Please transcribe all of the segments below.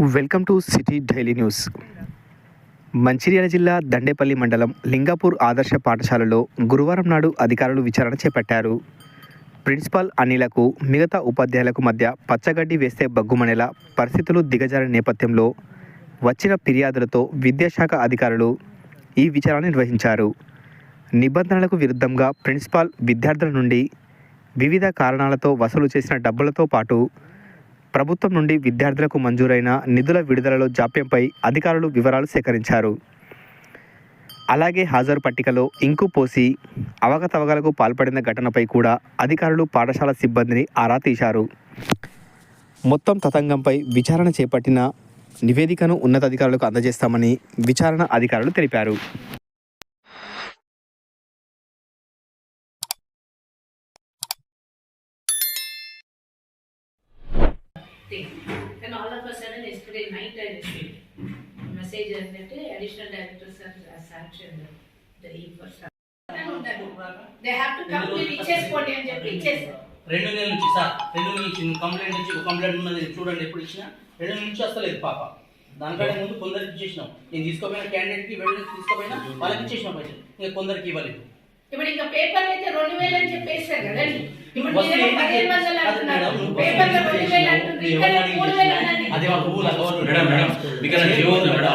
Welcome to city daily news. Mancherial జిల్లా దండేపల్లి మండలం లింగాపూర్ ఆదర్శ పాఠశాలలో గురువారం నాడు అధికారులు విచారణ చేపట్టారు. ప్రిన్సిపాల్ అనిలకు మిగతా ఉపాధ్యాయులకు మధ్య పచ్చగడ్డి వేస్తే బగ్గుమనేలా పరిస్థితులు దిగజారిన నేపథ్యంలో వచ్చిన ఫిర్యాదులతో విద్యాశాఖ అధికారులు ఈ విచారణ నిర్వహించారు. నిబంధనలకు విరుద్ధంగా ప్రిన్సిపాల్ విద్యార్థుల నుండి వివిధ కారణాలతో వసూలు చేసిన డబ్బులతో పాటు ప్రభుత్వం నుండి విద్యార్థులకు మంజూరైన నిధుల విడుదలలో జాప్యంపై అధికారులు వివరాలు సేకరించారు. అలాగే హాజరు పట్టికలో ఇంకు పోసి అవకతవకలకు పాల్పడిన ఘటనపై కూడా అధికారులు పాఠశాల సిబ్బందిని ఆరా తీశారు. మొత్తం తతంగంపై విచారణ చేపట్టిన నివేదికను ఉన్నతాధికారులకు అందజేస్తామని విచారణ అధికారులు తెలిపారు. Thing. And all of a sudden, yesterday night, I received a message that the additional directors have sanctioned the leave for staff. They have to come to ఇచ్చేసుకోండి అని చెప్పి ఇచ్చేసారు రెండు నెలల నుంచి సార్ రెండు నెలల నుంచి కంప్లైంట్ నుంచి ఒక కంప్లైంట్ ఉన్నది చూడండి ఎప్పుడు ఇచ్చినా రెండు నెలల నుంచి వస్తలేదు పాప. దానికంటే ముందు కొందరికి ఇచ్చేసినాం. నేను తీసుకోపోయిన క్యాండిడేట్కి వెళ్ళి తీసుకోపోయినా వాళ్ళకి ఇచ్చేసినాం పైసలు ఇంకా కొందరికి ఇవ్వలేదు. ఇప్పుడు ఇంకా పేపర్ అయితే రెండు వేలు అని చెప్పేసారు కదండి. అది రూల్ మేడం మేడం ఇక్కడ జియో ఉంది. మేడం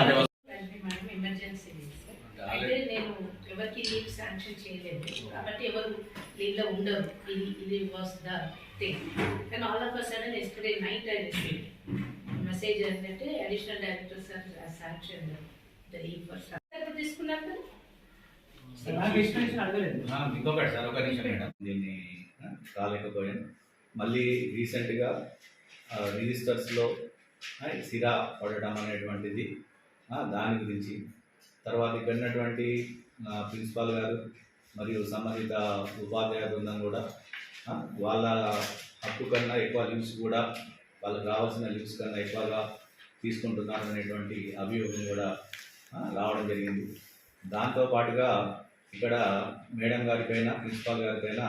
అయితే నేను ఎవరికి లీవ్ శాంక్షన్ చేయలేదు. కాబట్టి ఎవరు లీవ్లో ఉండరు. ఇది ఇది was the thing and all of sudden yesterday night I receive message ఏంటంటే additional directors are sanction the leave for ఎప్పుడు తీసుకున్నారు ఇంకొకటి సార్ ఒక నిమిషం మేడం. దీన్ని రాలేకపోయాను మళ్ళీ రీసెంట్గా రిజిస్టర్స్లో సిరా పడడం అనేటువంటిది దాని గురించి. తర్వాత ఇక్కడ ఉన్నటువంటి ప్రిన్సిపాల్ గారు మరియు సంబంధిత ఉపాధ్యాయ బృందం కూడా వాళ్ళ హక్కు కన్నా ఎక్కువ లీవ్స్ కూడా వాళ్ళకి రావాల్సిన లీవ్స్ కన్నా ఎక్కువగా తీసుకుంటున్నారు అనేటువంటి అభియోగం కూడా రావడం జరిగింది. దాంతో పాటుగా ఇక్కడ మేడం గారిపైన ప్రిన్సిపాల్ గారిపైన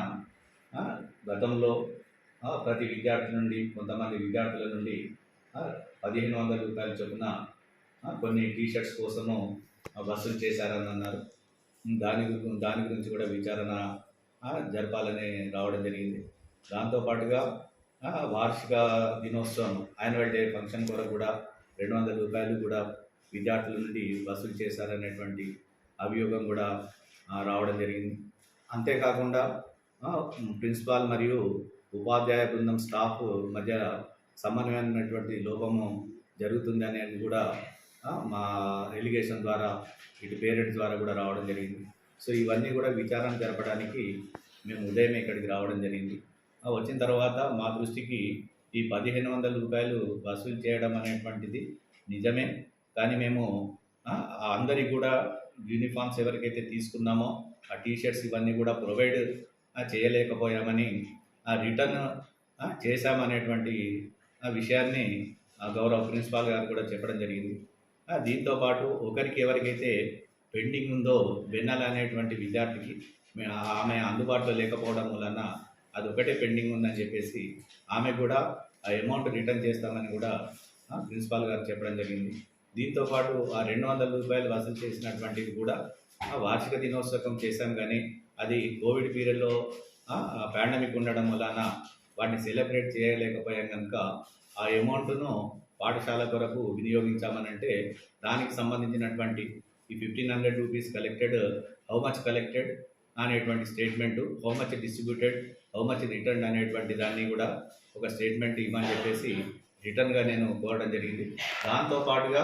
గతంలో ప్రతి విద్యార్థి నుండి కొంతమంది విద్యార్థుల నుండి పదిహేను వందల రూపాయల చొప్పున కొన్ని టీషర్ట్స్ కోసము వసూలు చేశారని అన్నారు. దాని గురించి దాని గురించి కూడా విచారణ జరపాలని రావడం జరిగింది. దాంతోపాటుగా వార్షిక దినోత్సవం యాన్యువల్ డే ఫంక్షన్ కొరకు కూడా రెండు వందల రూపాయలు కూడా విద్యార్థుల నుండి వసూలు చేశారనేటువంటి అభియోగం కూడా రావడం జరిగింది. అంతేకాకుండా ప్రిన్సిపాల్ మరియు ఉపాధ్యాయ బృందం స్టాఫ్ మధ్య సమన్వయమైనటువంటి లోపము జరుగుతుంది అనేది కూడా మా ఎలిగేషన్ ద్వారా ఇటు పేరెంట్స్ ద్వారా కూడా రావడం జరిగింది. సో ఇవన్నీ కూడా విచారణ జరపడానికి మేము ఉదయం ఇక్కడికి రావడం జరిగింది. వచ్చిన తర్వాత మా దృష్టికి ఈ పదిహేను వందల రూపాయలు వసూలు చేయడం అనేటువంటిది నిజమే. కానీ మేము అందరికి కూడా యూనిఫామ్స్ ఎవరికైతే తీసుకున్నామో ఆ టీషర్ట్స్ ఇవన్నీ కూడా ప్రొవైడ్ చేయలేకపోయామని ఆ రిటర్న్ చేశామనేటువంటి ఆ విషయాన్ని ఆ గౌరవ ప్రిన్సిపాల్ గారు కూడా చెప్పడం జరిగింది. దీంతో పాటు ఒకరికి ఎవరికైతే పెండింగ్ ఉందో వెన్నెల అనేటువంటి విద్యార్థికి ఆమె అందుబాటులో లేకపోవడం వలన అది ఒకటే పెండింగ్ ఉందని చెప్పేసి ఆమె కూడా ఆ అమౌంట్ రిటర్న్ చేస్తామని కూడా ప్రిన్సిపాల్ గారు చెప్పడం జరిగింది. దీంతో పాటు ఆ రెండు వందల రూపాయలు వసూలు చేసినటువంటిది కూడా ఆ వార్షిక దినోత్సవం చేశాం కానీ అది కోవిడ్ పీరియడ్లో పాండమిక్ ఉండడం వలన వాటిని సెలబ్రేట్ చేయలేకపోయాం కనుక ఆ అమౌంట్ను పాఠశాల కొరకు వినియోగించామనంటే దానికి సంబంధించినటువంటి ఈ fifteen hundred rupees collected how much collected అనేటువంటి statement how much distributed how much return అనేటువంటి దాన్ని కూడా ఒక స్టేట్మెంట్ ఇవ్వని చెప్పేసి రిటర్న్గా నేను కోరడం జరిగింది. దాంతో పాటుగా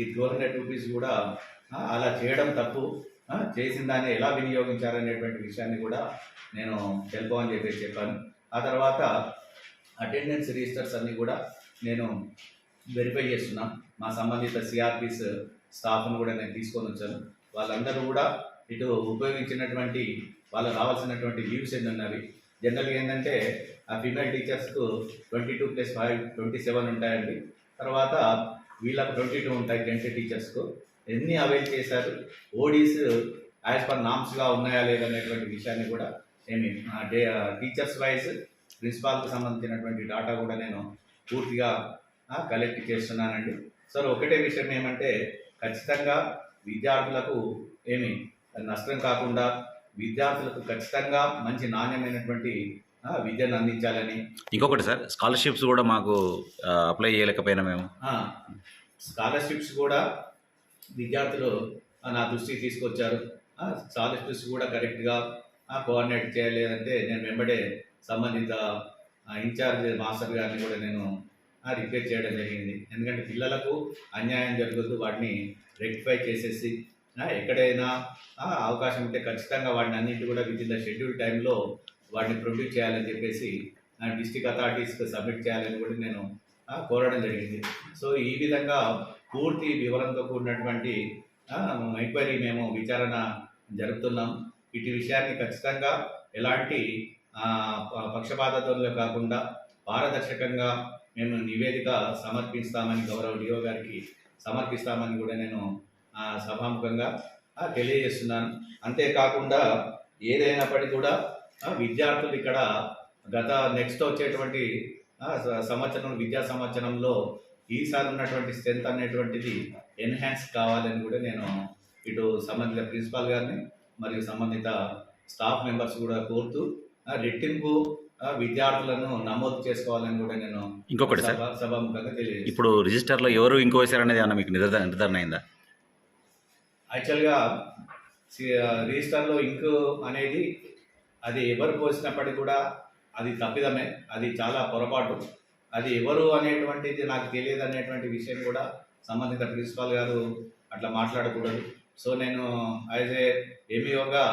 ఈ ట్వెల్వ్ హండ్రెడ్ రూపీస్ కూడా అలా చేయడం తప్పు. చేసిన దాన్ని ఎలా వినియోగించారనేటువంటి విషయాన్ని కూడా నేను తెలుపమని చెప్పేసి చెప్పాను. ఆ తర్వాత అటెండెన్స్ రిజిస్టర్స్ అన్నీ కూడా నేను వెరిఫై చేస్తున్నాం. మా సంబంధిత సిఆర్పిస్ స్టాఫ్ను కూడా నేను తీసుకొని వచ్చాను. వాళ్ళందరూ కూడా ఇటు ఉపయోగించినటువంటి వాళ్ళకు రావాల్సినటువంటి లీవ్స్ ఎన్ని జనరల్గా ఏంటంటే ఆ female టీచర్స్కు twenty two plus five twenty seven ఉంటాయండి. తర్వాత వీళ్ళకు ట్వంటీ టూ ఉంటాయి జెంట్ టీచర్స్కు ఎన్ని అవైల్ చేశారు? ఓడీస్ యాజ్ పర్ నామ్స్గా ఉన్నాయా లేదనేటువంటి విషయాన్ని కూడా ఏమి డే టీచర్స్ వైజ్ ప్రిన్సిపాల్కి సంబంధించినటువంటి డాటా కూడా నేను పూర్తిగా కలెక్ట్ చేస్తున్నానండి. సార్ ఒకటే విషయం ఏమంటే ఖచ్చితంగా విద్యార్థులకు ఏమి నష్టం కాకుండా విద్యార్థులకు ఖచ్చితంగా మంచి నాణ్యమైనటువంటి విద్యను అందించాలని. ఇంకొకటి సార్ స్కాలర్షిప్స్ కూడా మాకు అప్లై చేయలేకపోయినా మేము. స్కాలర్షిప్స్ కూడా విద్యార్థులు నా దృష్టికి తీసుకొచ్చారు. ఆ, కూడా కరెక్ట్గా కోఆర్డినేట్ చేయలేదంటే నేను వెంబడే సంబంధిత ఇన్ఛార్జ్ మాస్టర్ గారిని కూడా నేను రిపేర్ రిక్వెస్ట్ చేయడం జరిగింది. ఎందుకంటే పిల్లలకు అన్యాయం జరుగుతూ వాటిని రెక్టిఫై చేసేసి ఎక్కడైనా అవకాశం ఉంటే ఖచ్చితంగా వాటిని అన్నింటి కూడా విత్ ఇన్ ద షెడ్యూల్ టైంలో వాటిని ప్రొడ్యూస్ చేయాలని చెప్పేసి డిస్టిక్ అథారిటీస్కి సబ్మిట్ చేయాలని కూడా నేను కోరడం జరిగింది. సో ఈ విధంగా పూర్తి వివరంతో కూడినటువంటి ఎంక్వైరీ మేము విచారణ జరుపుతున్నాం. ఇటు విషయాన్ని ఖచ్చితంగా ఎలాంటి ఆ, కాకుండా పారదర్శకంగా మేము నివేదిక సమర్పిస్తామని గౌరవ డిఓ గారికి సమర్పిస్తామని కూడా నేను సభాముఖంగా తెలియజేస్తున్నాను. అంతేకాకుండా ఏదైనప్పటికీ కూడా విద్యార్థులు ఇక్కడ గత నెక్స్ట్ వచ్చేటువంటి సంవత్సరం విద్యా సంవత్సరంలో ఈసారి ఉన్నటువంటి స్ట్రెంత్ అనేటువంటిది ఎన్హాన్స్ కావాలని కూడా నేను ఇటు సంబంధిత ప్రిన్సిపాల్ గారిని మరియు సంబంధిత స్టాఫ్ మెంబర్స్ కూడా కోరుతూ రెట్టింపు విద్యార్థులను నమోదు చేసుకోవాలని కూడా నేను ఇంకొకటి సభాముఖంగా తెలియజేస్తాను ఇప్పుడు రిజిస్టర్లో ఎవరు ఇంకో వేశారు అనేది ఏమన్నా మీకు నిర్ధారణ నిర్ధారణ అయిందా? యాక్చువల్గా రిజిస్టర్లో ఇంక్ అనేది అది ఎవరు పోసినప్పటికీ కూడా అది తప్పిదమే అది చాలా పొరపాటు. అది ఎవరు అనేటువంటిది నాకు తెలియదు అనేటువంటి విషయం కూడా సంబంధిత ప్రిన్సిపాల్ గారు అట్లా మాట్లాడకూడదు. సో నేను యాజ్ ఏ ఎంఈఓగా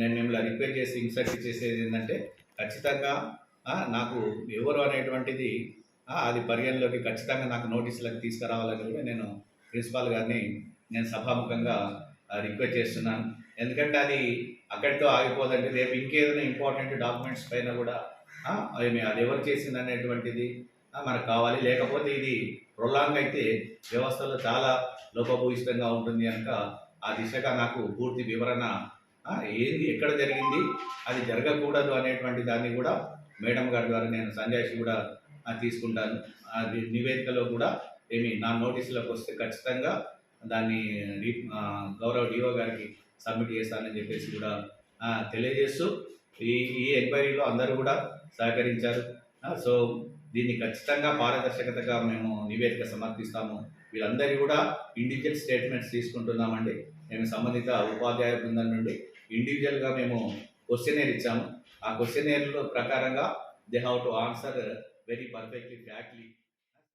నేను మిమ్మల్ని రిక్వెస్ట్ చేసి ఇన్స్ట్రక్ట్ చేసేది ఏంటంటే ఖచ్చితంగా నాకు ఎవరు అనేటువంటిది అది పరిగణలోకి ఖచ్చితంగా నాకు నోటీసులకు తీసుకురావాలని కూడా నేను ప్రిన్సిపాల్ గారిని నేను సభాముఖంగా రిక్వెస్ట్ చేస్తున్నాను. ఎందుకంటే అది అక్కడితో ఆగిపోదండి. రేపు ఇంకేదైనా ఇంపార్టెంట్ డాక్యుమెంట్స్ పైన కూడా ఏమి అది ఎవరు చేసింది అనేటువంటిది మనకు కావాలి. లేకపోతే ఇది ప్రొలాంగ్ అయితే వ్యవస్థలో చాలా లోపభూయిష్టంగా ఉంటుంది కనుక ఆ దిశగా నాకు పూర్తి వివరణ ఏది ఏంది ఎక్కడ జరిగింది అది జరగకూడదు అనేటువంటి దాన్ని కూడా మేడం గారి ద్వారా నేను సంజాయిషి కూడా తీసుకుంటాను. అది నివేదికలో కూడా ఏమి నా నోటీసులకు వస్తే ఖచ్చితంగా దాన్ని గౌరవ డిఓ గారికి సబ్మిట్ చేస్తానని చెప్పేసి కూడా తెలియజేస్తూ ఈ ఈ ఎంక్వైరీలో అందరూ కూడా సహకరించారు. సో దీన్ని ఖచ్చితంగా పారదర్శకతగా మేము నివేదిక సమర్పిస్తాము. వీళ్ళందరి కూడా ఇండివిజువల్ స్టేట్మెంట్స్ తీసుకుంటున్నామండి. మేము సంబంధిత ఉపాధ్యాయ బృందం నుండి ఇండివిజువల్గా మేము క్వశ్చనేర్ ఇచ్చాము. ఆ క్వశ్చనేర్లో ప్రకారంగా they have to answer very perfectly factly